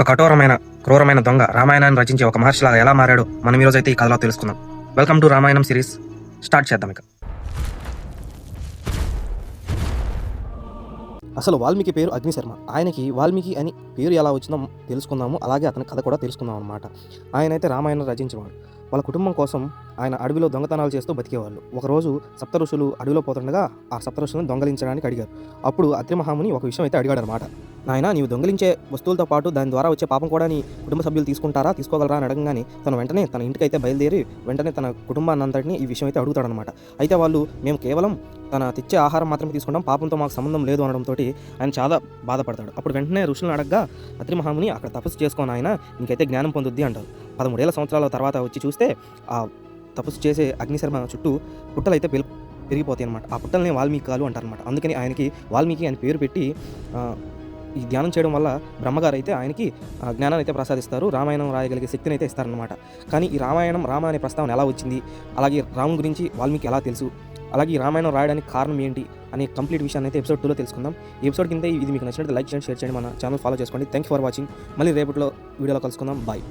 ఒక కఠోరమైన క్రూరమైన దొంగ రామాయణాన్ని రచించే ఒక మహర్షిలాగా ఎలా మారాడో మనం ఈరోజు అయితే ఈ కథలో తెలుసుకుందాం. Welcome to Ramayanam series start చేద్దాం ఇక. అసలు వాల్మీకి పేరు అగ్నిశర్మ. ఆయనకి వాల్మీకి అని పేరు ఎలా వచ్చిందో తెలుసుకుందాము. అలాగే అతని కథ కూడా తెలుసుకుందాం అనమాట ఆయన అయితే రామాయణం రచించేవాడు. వాళ్ళ కుటుంబం కోసం ఆయన అడవిలో దొంగతనాలు చేస్తూ బతికేవాళ్ళు. ఒకరోజు సప్త ఋషులు అడవిలో పోతుండగా ఆ సప్త ఋషులను దొంగలించడానికి అడిగారు. అప్పుడు అత్రిమహాముని ఒక విషయం అయితే అడిగాడు అనమాట నాయన నీవు దొంగలించే వస్తువులతో పాటు దాని ద్వారా వచ్చే పాపం కూడా నీ కుటుంబ సభ్యులు తీసుకుంటారా తీసుకోగలరా అని అడగగానే తను వెంటనే తన ఇంటికైతే బయలుదేరి వెంటనే తన కుటుంబాన్నంతటిని ఈ విషయం అయితే అడుగుతాడనమాట అయితే వాళ్ళు మేము కేవలం తన తెచ్చే ఆహారం మాత్రమే తీసుకుంటాం పాపంతో మాకు సంబంధం లేదు అనడంతో ఆయన చాలా బాధపడతాడు. అప్పుడు వెంటనే ఋషులను అడగగా అత్రి మహాముని అక్కడ తపస్సు చేసుకొని ఆయన నీకైతే జ్ఞానం పొందుద్ది అంటారు. పదమూడేళ్ళ సంవత్సరాల తర్వాత వచ్చి చూస్తే ఆ తపస్సు చేసే అగ్నిశర్మ చుట్టూ పుట్టలు అయితే పెరుగు పెరిగిపోతాయి అనమాట ఆ పుట్టలనే వాల్మీకాలు అంటారనమాట అందుకని ఆయనకి వాల్మీకి అని పేరు పెట్టి ఈ ధ్యానం చేయడం వల్ల బ్రహ్మగారు అయితే ఆయనకి జ్ఞానాన్ని అయితే ప్రసాదిస్తారు రామాయణం రాయగలిగే శక్తిని అయితే ఇస్తారనమాట కానీ ఈ రామాయణం రామ అనే ప్రస్తావన ఎలా వచ్చింది? అలాగే రాముని గురించి వాల్మీకి ఎలా తెలుసు? అలాగే ఈ రామాయణం రాయడానికి కారణం ఏంటి? అనే కంప్లీట్ విషయాన్ని అయితే ఎపిసోడ్ టూలో తెలుసుకుందాం. ఎపిసోడ్ కింద ఇది మీకు నచ్చినట్టు లైక్ చేయండి షేర్ చేయండి మన ఛానల్ ఫాలో చేసుకోండి. Thank for watching. మళ్ళీ రేపట్లో వీడియోలో కలుసుకుందాం. బాయ్.